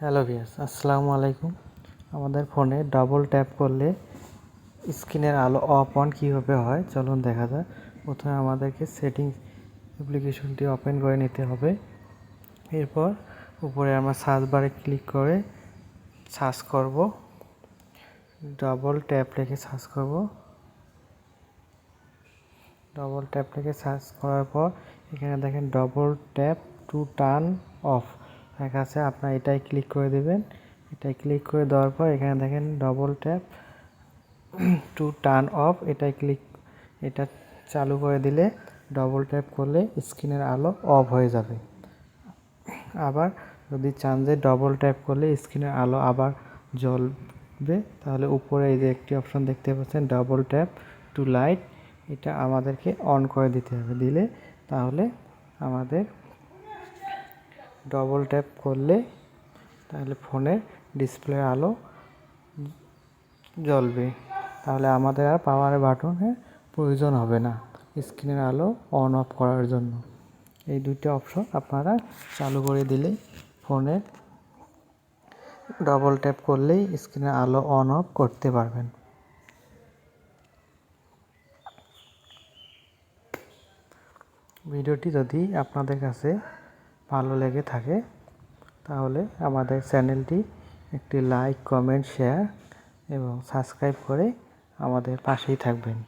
Hello ভিয়াস আসসালামু আলাইকুম। আমাদের ফোনে ডাবল ট্যাপ করলে স্ক্রিনের আলো অফ অন কীভাবে হয়, চলুন দেখা যাক। প্রথমে আমাদেরকে সেটিংস অ্যাপ্লিকেশনটি ওপেন করে নিতে হবে। এরপর উপরে আমরা সার্চ বারে ক্লিক করে সার্চ করব। ডাবল ট্যাপ লেখে সার্চ করব। ডবল ট্যাপ লেখে সার্চ করার পর এখানে দেখেন double tap to turn off লেখা আছে, আপনার এটাই ক্লিক করে দেবেন। এটাই ক্লিক করে দেওয়ার পর এখানে দেখেন double tap to turn off এটাই ক্লিক এটা চালু করে দিলে ডবল ট্যাপ করলে স্ক্রিনের আলো অফ হয়ে যাবে। আবার যদি চান যে ডবল ট্যাপ করলে স্ক্রিনের আলো আবার জ্বলবে, তাহলে উপরে এই যে একটি অপশন দেখতে পাচ্ছেন ডবল ট্যাপ টু লাইট এটা আমাদেরকে অন করে দিতে হবে। দিলে তাহলে আমাদের ডবল ট্যাপ করলে তাহলে ফোনের ডিসপ্লে আলো জ্বলবে। তাহলে আমাদের আর পাওয়ার বাটনের প্রয়োজন হবে না স্ক্রিনের আলো অন অফ করার জন্য। এই দুইটা অপশন আপনারা চালু করে দিলেই ফোনের ডবল ট্যাপ করলেই স্ক্রিনের আলো অন অফ করতে পারবেন। ভিডিওটি যদি আপনাদের কাছে ভালো লেগে থাকে, তাহলে আমাদের চ্যানেলটি একটি লাইক কমেন্ট শেয়ার এবং সাবস্ক্রাইব করে আমাদের পাশেই থাকবেন।